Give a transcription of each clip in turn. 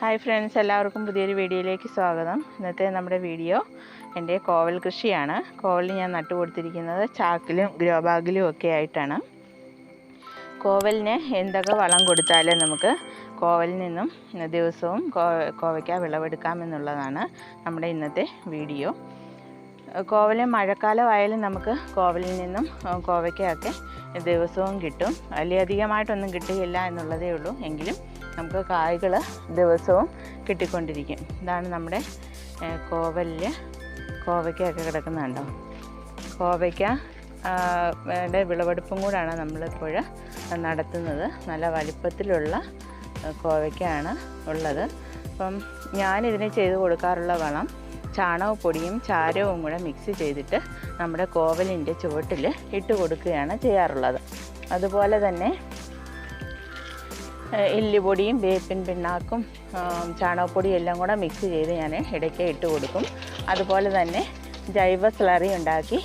Hi friends എല്ലാവർക്കും പുതിയൊരു വീഡിയോയിലേക്ക് സ്വാഗതം. ഇന്നത്തെ നമ്മുടെ വീഡിയോ എന്റെ കോവൽ കൃഷിയാണ്. കോവൽ ഞാൻ നട്ടു കൊടുത്തിരിക്കുന്നത് ചാക്കിലും ഗ്രോ ബാഗിലും ഒക്കെ ആയിട്ടാണ്. കോവലിന് എന്തൊക്കെ വളം കൊടുത്താലേ നമുക്ക് കോവലിൽ നിന്നും ദിവസവും കോവയ്ക്ക വിളവെടുക്കാമെന്നുള്ളതാണ് നമ്മുടെ ഇന്നത്തെ വീഡിയോ. കോവൽ മഴക്കാലമായാലും നമുക്ക് കോവലിൽ നിന്നും കോവയ്ക്കയൊക്കെ ദിവസവും കിട്ടും. വലിയധികമായിട്ടൊന്നും കിട്ടുകയില്ല എന്നുള്ളതേ ഉള്ളൂ. എങ്കിലും നമുക്ക് കായ്കൾ ദിവസവും കിട്ടിക്കൊണ്ടിരിക്കും. ഇതാണ് നമ്മുടെ കോവലിൽ കോവയ്ക്കൊക്കെ കിടക്കുന്നുണ്ടോ? കോവയ്ക്ക യുടെ വിളവെടുപ്പും കൂടാണ് നമ്മളിപ്പോൾ നടത്തുന്നത്. നല്ല വലിപ്പത്തിലുള്ള കോവയ്ക്കാണ് ഉള്ളത്. അപ്പം ഞാനിതിന് ചെയ്ത് കൊടുക്കാറുള്ള വളം ചാണകപ്പൊടിയും ചാരവും കൂടെ മിക്സ് ചെയ്തിട്ട് നമ്മുടെ കോവലിന്റെ ചുവട്ടിൽ ഇട്ട് കൊടുക്കുകയാണ് ചെയ്യാറുള്ളത്. അതുപോലെ തന്നെ എല്ലുപൊടിയും വേപ്പിൻ പിണ്ണാക്കും ചാണകപ്പൊടിയും എല്ലാം കൂടെ മിക്സ് ചെയ്ത് ഞാൻ ഇടയ്ക്ക് ഇട്ട് കൊടുക്കും. അതുപോലെ തന്നെ ജൈവ സ്ലറി ഉണ്ടാക്കി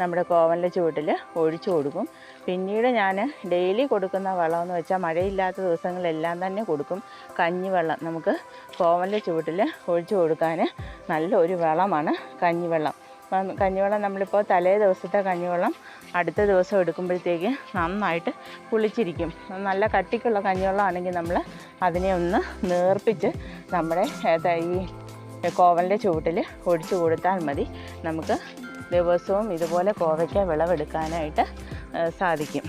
നമ്മുടെ കോവലിന്റെ ചുവട്ടിൽ ഒഴിച്ചു കൊടുക്കും. പിന്നീട് ഞാൻ ഡെയിലി കൊടുക്കുന്ന വളമെന്ന് വെച്ചാൽ മഴയില്ലാത്ത ദിവസങ്ങളെല്ലാം തന്നെ കൊടുക്കും. കഞ്ഞിവെള്ളം നമുക്ക് കോവലിന്റെ ചുവട്ടിൽ ഒഴിച്ചു കൊടുക്കാൻ നല്ലൊരു വളമാണ് കഞ്ഞിവെള്ളം. കഞ്ഞിവെള്ളം നമ്മളിപ്പോൾ തലേ ദിവസത്തെ കഞ്ഞിവെള്ളം അടുത്ത ദിവസം എടുക്കുമ്പോഴത്തേക്ക് നന്നായിട്ട് പുളിച്ചിരിക്കും. നല്ല കട്ടിക്കുള്ള കഞ്ഞിവെള്ളമാണെങ്കിൽ നമ്മൾ അതിനെ ഒന്ന് നേർപ്പിച്ച് നമ്മുടെ ഈ കോവലിന്റെ ചുവട്ടിൽ ഒഴിച്ചു കൊടുത്താൽ മതി. നമുക്ക് ദിവസവും ഇതുപോലെ കോവയ്ക്ക വിളവെടുക്കാനായിട്ട് സാധിക്കും.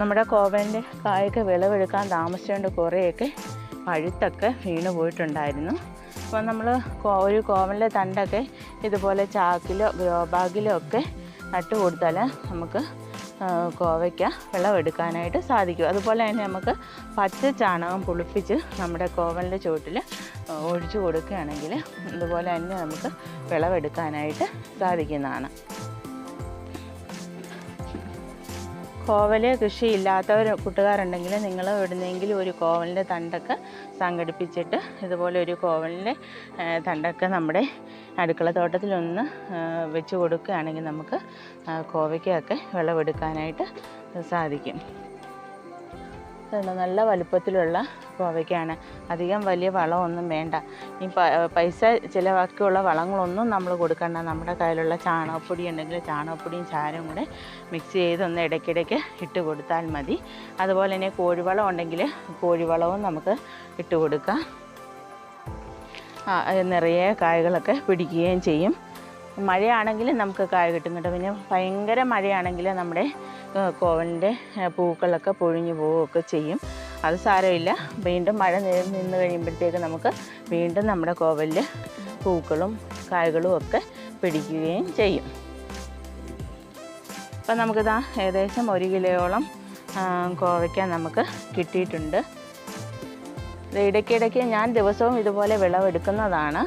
നമ്മുടെ കോവലിന്റെ കായൊക്കെ വിളവെടുക്കാൻ താമസിച്ചുകൊണ്ട് കുറേയൊക്കെ പഴുത്തൊക്കെ വീണ് പോയിട്ടുണ്ടായിരുന്നു. അപ്പോൾ നമ്മൾ ഒരു കോവലിന്റെ തണ്ടൊക്കെ ഇതുപോലെ ചാക്കിലോ ഗ്രോ ബാഗിലോ ഒക്കെ നട്ട് കൊടുത്താൽ നമുക്ക് കോവയ്ക്ക വിളവെടുക്കാനായിട്ട് സാധിക്കും. അതുപോലെ തന്നെ നമുക്ക് പച്ച ചാണകം പുളിപ്പിച്ച് നമ്മുടെ കോവലിന്റെ ചുവട്ടിൽ ഒഴിച്ചു കൊടുക്കുകയാണെങ്കിൽ അതുപോലെ തന്നെ നമുക്ക് വിളവെടുക്കാനായിട്ട് സാധിക്കുന്നതാണ്. കോവൽ കൃഷി ഇല്ലാത്തവർ കൂട്ടുകാരുണ്ടെങ്കിൽ നിങ്ങൾ എവിടുന്നെങ്കിലും ഒരു കോവലിന്റെ തണ്ടൊക്കെ സംഘടിപ്പിച്ചിട്ട് ഇതുപോലെ ഒരു കോവലിന്റെ തണ്ടൊക്കെ നമ്മുടെ അടുക്കള തോട്ടത്തിലൊന്ന് വെച്ച് കൊടുക്കുകയാണെങ്കിൽ നമുക്ക് കോവയ്ക്കൊക്കെ വിളവെടുക്കാനായിട്ട് സാധിക്കും. നല്ല വലുപ്പത്തിലുള്ള കോവയ്ക്കാണ് അധികം വലിയ വളമൊന്നും വേണ്ട. ഈ പൈസ ചിലവാക്കിയുള്ള വളങ്ങളൊന്നും നമ്മൾ കൊടുക്കണ്ട. നമ്മുടെ കയ്യിലുള്ള ചാണകപ്പൊടി ഉണ്ടെങ്കിൽ ചാണകപ്പൊടിയും ചാരവും കൂടെ മിക്സ് ചെയ്ത് ഒന്ന് ഇടയ്ക്കിടയ്ക്ക് ഇട്ട് കൊടുത്താൽ മതി. അതുപോലെ തന്നെ കോഴിവളം ഉണ്ടെങ്കിൽ കോഴിവളവും നമുക്ക് ഇട്ട് കൊടുക്കാം. നിറയെ കായകളൊക്കെ പിടിക്കുകയും ചെയ്യും. മഴയാണെങ്കിൽ നമുക്ക് കായ കിട്ടും കേട്ടോ പിന്നെ ഭയങ്കര മഴയാണെങ്കിൽ നമ്മുടെ കോവലിന്റെ പൂക്കളൊക്കെ പൊഴിഞ്ഞു പോവുകയൊക്കെ ചെയ്യും. അത് സാരമില്ല. വീണ്ടും മഴ നിന്ന് കഴിയുമ്പോഴത്തേക്ക് നമുക്ക് വീണ്ടും നമ്മുടെ കോവലിൽ പൂക്കളും കായകളും ഒക്കെ പിടിക്കുകയും ചെയ്യും. അപ്പം നമുക്കിതാ ഏകദേശം ഒരു കിലോയോളം കോവയ്ക്ക നമുക്ക് കിട്ടിയിട്ടുണ്ട്. ഇടയ്ക്കിടയ്ക്ക് ഞാൻ ദിവസവും ഇതുപോലെ വിളവെടുക്കുന്നതാണ്.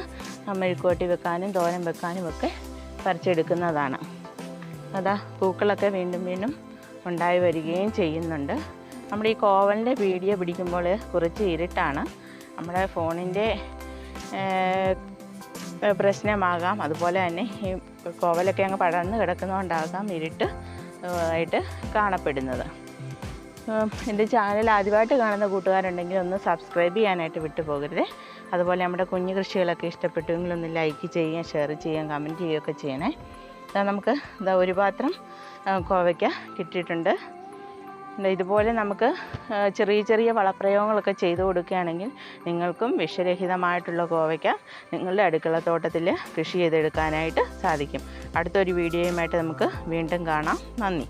മെഴുക്കുവട്ടി വെക്കാനും തോരൻ വെക്കാനും ഒക്കെ പറിച്ചെടുക്കുന്നതാണ്. അതാ പൂക്കളൊക്കെ വീണ്ടും വീണ്ടും ഉണ്ടായി വരികയും ചെയ്യുന്നുണ്ട്. നമ്മൾ ഈ കോവലിന്റെ വീഡിയോ പിടിക്കുമ്പോൾ കുറച്ച് ഇരുട്ടാണ്. നമ്മുടെ ഫോണിന്റെ പ്രശ്നമാകാം. അതുപോലെ തന്നെ ഈ കോവലൊക്കെ അങ്ങ് പടർന്ന് കിടക്കുന്നതുകൊണ്ടാകാം ഇരുട്ട് ആയിട്ട് കാണപ്പെടുന്നത്. എന്റെ ചാനൽ ആദ്യമായിട്ട് കാണുന്ന കൂട്ടുകാരുണ്ടെങ്കിൽ ഒന്ന് സബ്സ്ക്രൈബ് ചെയ്യാനായിട്ട് വിട്ടു പോകരുത് അതുപോലെ നമ്മുടെ കുഞ്ഞു കൃഷികളൊക്കെ ഇഷ്ടപ്പെട്ടുവെങ്കിൽ ഒന്ന് ലൈക്ക് ചെയ്യുകയും ഷെയർ ചെയ്യുകയും കമന്റ് ചെയ്യുകയൊക്കെ ചെയ്യണേ. നമുക്ക് ഇതാ ഒരു പാത്രം കോവയ്ക്ക കിട്ടിയിട്ടുണ്ട് ഇതുപോലെ നമുക്ക് ചെറിയ ചെറിയ വളപ്രയോഗങ്ങളൊക്കെ ചെയ്തു കൊടുക്കുകയാണെങ്കിൽ നിങ്ങൾക്കും വിഷരഹിതമായിട്ടുള്ള കോവയ്ക്ക നിങ്ങളുടെ അടുക്കള തോട്ടത്തിൽ കൃഷി ചെയ്തെടുക്കാനായിട്ട് സാധിക്കും. അടുത്തൊരു വീഡിയോയുമായിട്ട് നമുക്ക് വീണ്ടും കാണാം. നന്ദി.